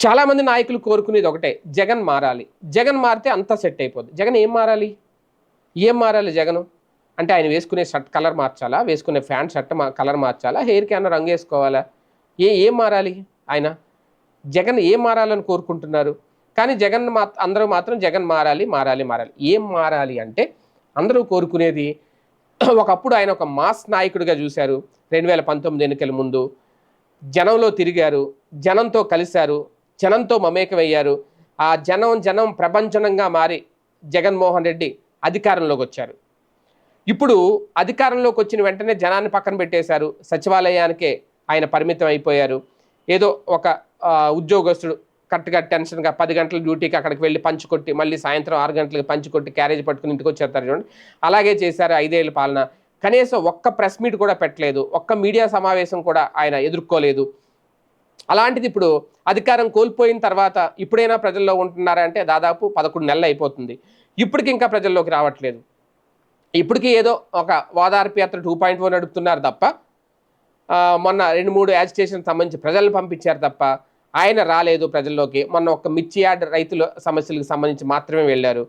చాలామంది నాయకులు కోరుకునేది ఒకటే జగన్ మారాలి. జగన్ మారితే అంతా సెట్ అయిపోద్ది. జగన్ ఏం మారాలి? ఏం మారాలి జగన్? అంటే ఆయన వేసుకునే షర్ట్ కలర్ మార్చాలా? వేసుకునే ప్యాంట్ షర్ట్ మా కలర్ మార్చాలా? హెయిర్కి క్యాన్ రంగు వేసుకోవాలా? ఏ ఏం మారాలి ఆయన? జగన్ ఏం మారాలని కోరుకుంటున్నారు? కానీ జగన్ మా అందరూ మాత్రం జగన్ మారాలి మారాలి మారాలి. ఏం మారాలి అంటే అందరూ కోరుకునేది ఒకప్పుడు ఆయన ఒక మాస్ నాయకుడిగా చూశారు. రెండు వేల పంతొమ్మిది ఎన్నికల ముందు జనంలో తిరిగారు. జనంతో కలిశారు. జనంతో మమేకమయ్యారు. ఆ జనం జనం ప్రపంచనంగా మారి జగన్మోహన్ రెడ్డి అధికారంలోకి వచ్చారు. ఇప్పుడు అధికారంలోకి వచ్చిన వెంటనే జనాన్ని పక్కన పెట్టేశారు. సచివాలయానికే ఆయన పరిమితం అయిపోయారు. ఏదో ఒక ఉద్యోగస్తుడు కరెక్ట్గా టెన్షన్గా పది గంటల డ్యూటీకి అక్కడికి వెళ్ళి పంచుకొట్టి మళ్ళీ సాయంత్రం ఆరు గంటలకు పంచుకొట్టి క్యారేజ్ పట్టుకుని ఇంటికి వచ్చేస్తారు చూడండి. అలాగే చేశారు ఐదేళ్ళ పాలన. కనీసం ఒక్క ప్రెస్ మీట్ కూడా పెట్టలేదు. ఒక్క మీడియా సమావేశం కూడా ఆయన ఎదుర్కోలేదు. అలాంటిది ఇప్పుడు అధికారం కోల్పోయిన తర్వాత ఇప్పుడైనా ప్రజల్లో ఉంటున్నారా అంటే దాదాపు పదకొండు నెలలు అయిపోతుంది. ఇప్పటికి ఇంకా ప్రజల్లోకి రావట్లేదు. ఇప్పటికీ ఏదో ఒక ఓదార్పు యాత్ర టూ పాయింట్ ఫోర్ నడుపుతున్నారు తప్ప మొన్న రెండు మూడు యాజిటేషన్ సంబంధించి ప్రజలు పంపించారు తప్ప ఆయన రాలేదు ప్రజల్లోకి. మొన్న ఒక మిర్చి యార్డ్ రైతుల సమస్యలకు సంబంధించి మాత్రమే వెళ్ళారు.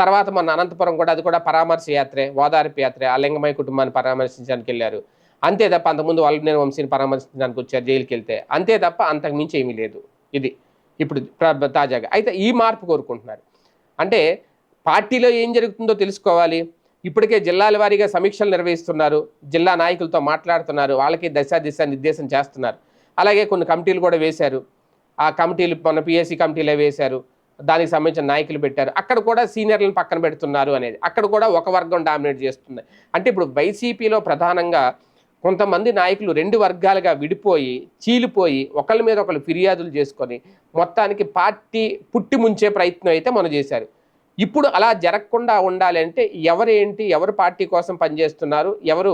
తర్వాత మొన్న అనంతపురం కూడా అది కూడా పరామర్శ యాత్రే ఓదార్పు యాత్రే ఆ లింగమయ్య కుటుంబాన్ని పరామర్శించడానికి వెళ్ళారు. అంతే తప్ప అంతకుముందు నేను వంశీని పరామర్శించడానికి వచ్చారు జైలుకి వెళ్తే. అంతే తప్ప అంతకు మించి ఏమీ లేదు. ఇది ఇప్పుడు ప్ర- తాజాగా. అయితే ఈ మార్పు కోరుకుంటున్నారు. అంటే పార్టీలో ఏం జరుగుతుందో తెలుసుకోవాలి. ఇప్పటికే జిల్లాల వారీగా సమీక్షలు నిర్వహిస్తున్నారు. జిల్లా నాయకులతో మాట్లాడుతున్నారు. వాళ్ళకి దశ దిశ నిర్దేశం చేస్తున్నారు. అలాగే కొన్ని కమిటీలు కూడా వేశారు. ఆ కమిటీలు మన పిఎస్సి కమిటీలే వేశారు. దానికి సంబంధించిన నాయకులు పెట్టారు. అక్కడ కూడా సీనియర్లను పక్కన పెడుతున్నారు అనేది. అక్కడ కూడా ఒక వర్గం డామినేట్ చేస్తుంది. అంటే ఇప్పుడు వైసీపీలో ప్రధానంగా కొంతమంది నాయకులు రెండు వర్గాలుగా విడిపోయి చీలిపోయి ఒకళ్ళ మీద ఒకళ్ళు ఫిర్యాదులు చేసుకొని మొత్తానికి పార్టీ పుట్టి ముంచే ప్రయత్నం అయితే మనం చేశారు. ఇప్పుడు అలా జరగకుండా ఉండాలంటే ఎవరేంటి ఎవరు పార్టీ కోసం పనిచేస్తున్నారు ఎవరు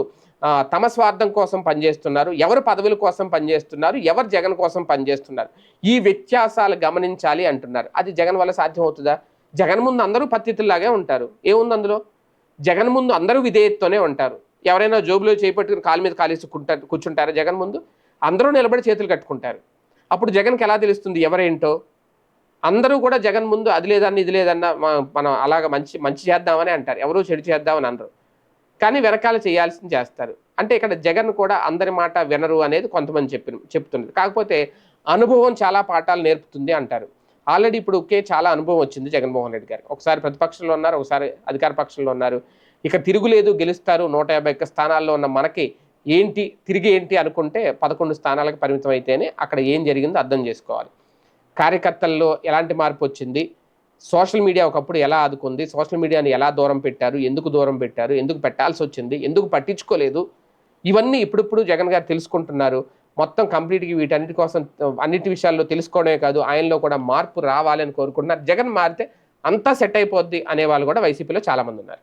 తమ స్వార్థం కోసం పనిచేస్తున్నారు ఎవరు పదవుల కోసం పనిచేస్తున్నారు ఎవరు జగన్ కోసం పనిచేస్తున్నారు. ఈ వ్యత్యాసాలు గమనించాలి అంటున్నారు. అది జగన్ వల్ల సాధ్యం అవుతుందా జగన్ ముందు అందరూ పత్తితుల్లాగే ఉంటారు. ఏముంది అందులో? జగన్ ముందు అందరూ విధేయతతోనే ఉంటారు. ఎవరైనా జోబులో చేపట్టుకుని కాలు మీద కాలేసి కుంటారు కూర్చుంటారా? జగన్ ముందు అందరూ నిలబడి చేతులు కట్టుకుంటారు. అప్పుడు జగన్కి ఎలా తెలుస్తుంది? ఎవరేంటో? అందరూ కూడా జగన్ ముందు అది లేదన్న ఇది లేదన్న మనం అలాగ మంచి మంచి చేద్దామని అంటారు. ఎవరు చెడు చేద్దామని అనరు. కానీ వెనకాల చేయాల్సింది చేస్తారు. అంటే ఇక్కడ జగన్ కూడా అందరి మాట వినరు అనేది కొంతమంది చెప్పిన చెప్తున్నారు. కాకపోతే అనుభవం చాలా పాఠాలు నేర్పుతుంది అంటారు. ఆల్రెడీ ఇప్పుడు ఒకే చాలా అనుభవం వచ్చింది జగన్మోహన్ రెడ్డి గారికి. ఒకసారి ప్రతిపక్షంలో ఉన్నారు ఒకసారి అధికార పక్షంలో ఉన్నారు. ఇక తిరుగులేదు గెలుస్తారు నూట యాభై ఒక్క స్థానాల్లో ఉన్న మనకి ఏంటి తిరిగి ఏంటి అనుకుంటే పదకొండు స్థానాలకు పరిమితం అయితేనే అక్కడ ఏం జరిగిందో అర్థం చేసుకోవాలి. కార్యకర్తల్లో ఎలాంటి మార్పు వచ్చింది? సోషల్ మీడియా ఒకప్పుడు ఎలా ఆదుకుంది? సోషల్ మీడియాని ఎలా దూరం పెట్టారు? ఎందుకు దూరం పెట్టారు? ఎందుకు పెట్టాల్సి వచ్చింది? ఎందుకు పట్టించుకోలేదు? ఇవన్నీ ఇప్పుడిప్పుడు జగన్ గారు తెలుసుకుంటున్నారు. మొత్తం కంప్లీట్గా వీటన్నిటి కోసం అన్నిటి విషయాల్లో తెలుసుకోవడమే కాదు ఆయనలో కూడా మార్పు రావాలని కోరుకుంటున్నారు. జగన్ మారితే అంతా సెట్ అయిపోద్ది అనే వాళ్ళు కూడా వైసీపీలో చాలామంది ఉన్నారు.